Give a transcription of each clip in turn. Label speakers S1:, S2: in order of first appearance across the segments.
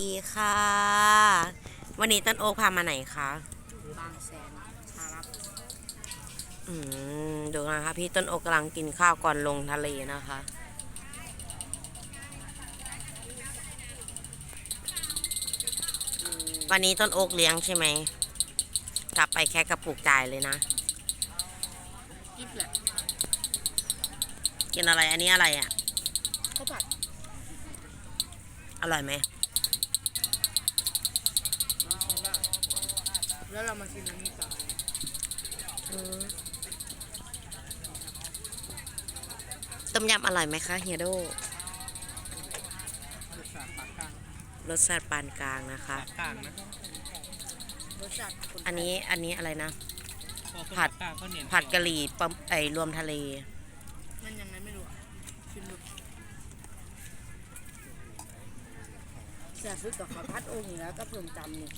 S1: ดีค่ะ วันนี้ต้นโอ๊กพามาไหนคะ
S2: บางแสนชารับ
S1: อืมดูนะคะพี่ต้นโอ๊กกำลังกินข้าวก่อนลงทะเลนะคะ วันนี้ต้นโอ๊กเลี้ยงใช่ไหมกลับไปแค่กระปุกจ่ายเลยนะ
S2: กิ๊บแหละ
S1: กินอะไรอันนี้อะไรอะ
S2: ข้าวผัด
S1: อร่อยไหม
S2: แล้วเรามาชิมอันนี้ต่อ
S1: ต้มยำอร่อยไหมคะเฮียโด
S2: รสชาติปากกลาง
S1: รสชาติปานกลางนะคะ
S3: กลางนะ
S2: รสชาติคน
S1: อันนี้อันนี้อะไรนะ
S3: พอ
S1: ผัด
S3: กลางเขาเน้น
S1: ผัดกะหรี่ปลาไอรวมทะเล
S2: มันยังไงไม่รู้อะชิมดูเสียซื้อกับข้าวผัดโอ่งอยู่แล้วก็เพิ่มจำนี่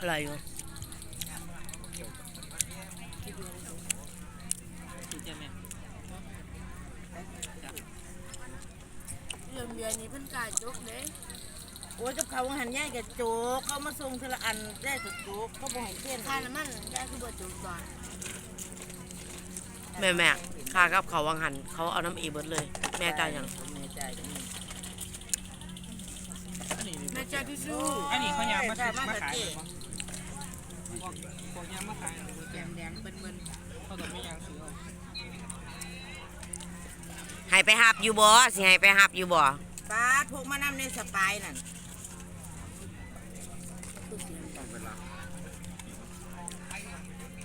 S1: อร่อยอยู่
S3: ถูกใจไหม
S2: เรื่องเบียร์นี้เพิ่นกล้ายจกเด้
S4: โอ้ยกับเขาหันย่ายกับโจกเขามาส่งทีละอันได้กับโจกเขาบอกให้เส้น
S2: ค่าน้ำมันได้คือบ่จกก่อน
S1: แม่แม่ค่ากับเขาวังหันเขาเอาน้ำอีเบิดเลย แม่จ่ายยัง
S4: แม่ใจกันนี่
S3: อันนี้
S2: แม่จ้าที่สู้
S3: อันนี้เขายางมา
S4: ค่ะ
S3: ซื้อ
S4: มา
S3: มา
S4: กับ
S3: ขาย พวกพวกยางมาขายหรือเปล่า
S2: แกมแดงเป็นเบิ่น
S3: เขาต้องไม่ยางซื้อเอา
S1: ให้ไปหับอยู่บ่สิให้ไปหับอยู่บ่
S4: ป้าพกมาน้ำในสปายนั่น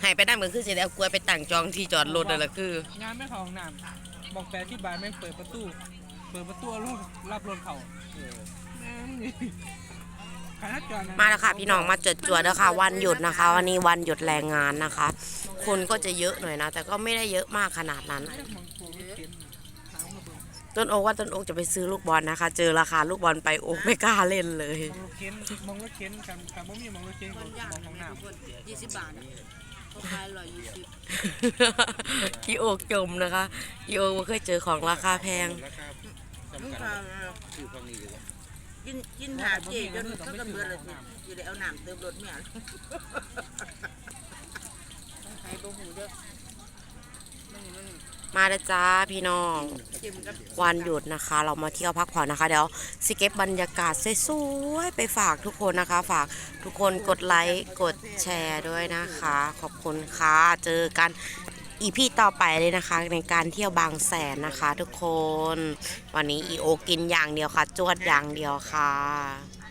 S1: ให้ไปนั่งเหมือนคือสิได้เอากล้วยไปตั้งจองที่จอดรถนั่นแหละคือ
S3: งานไม่เข้าห้องน้ำบอกแฟนที่บ้านไม่เปิดประตู เปิดประตูเอารถรับรถเขาแม่งนี่
S1: มาแล้วค่ะ พี่น้องมาจดจวดแล้วค่ะ วันหยุดนะคะวันนี้วันหยุดแรงงานนะคะ คนก็จะเยอะหน่อยนะ แต่ก็ไม่ได้เยอะมากขนาดนั้น
S3: มองโกไม่เต็มถามมาเบิ่ง
S1: ต้นโอ๊กว่าต้นโอ๊กจะไปซื้อลูกบอลนะคะ เจอราคาลูกบอลไปโอ๊กไม่กล้าเล่นเลย
S3: มองรถเข็นมองรถเข็นกันกันบ่มีมองรถเข็น
S2: คน
S3: ม
S2: ยาก
S3: องห้อง
S2: นะ
S3: น้
S2: ทุกคนยี่สิบบาทอะเขาขายร้อยยี่สิบ
S1: พี่โอ๊กจมนะคะพี่โอ๊กบ่เคยเจอของราคาแพง
S4: มึงฟังนะ กินกินหาเจ๊จนเขากันเบื่อเลยสิจะได้เอาน้ำเติมรถเมีย
S2: ต้องขายบ่หูเด้อมันมัน
S1: มาเลยจ้าพี่น้อง
S2: ชิมกับ
S1: วันหยุดนะคะ เรามาเที่ยวพักผ่อนนะคะ เดี๋ยวสิเก็บบรรยากาศสวยๆไปฝากทุกคนนะคะ ฝากทุกคนกดไลค์กดแชร์ด้วยนะคะ ขอบคุณค่ะ เจอกัน อีพีต่อไปเลยนะคะ ในการเที่ยวบางแสนนะคะ ทุกคน วันนี้อีโอกินอย่างเดียวค่ะ จวดอย่างเดียวค่ะ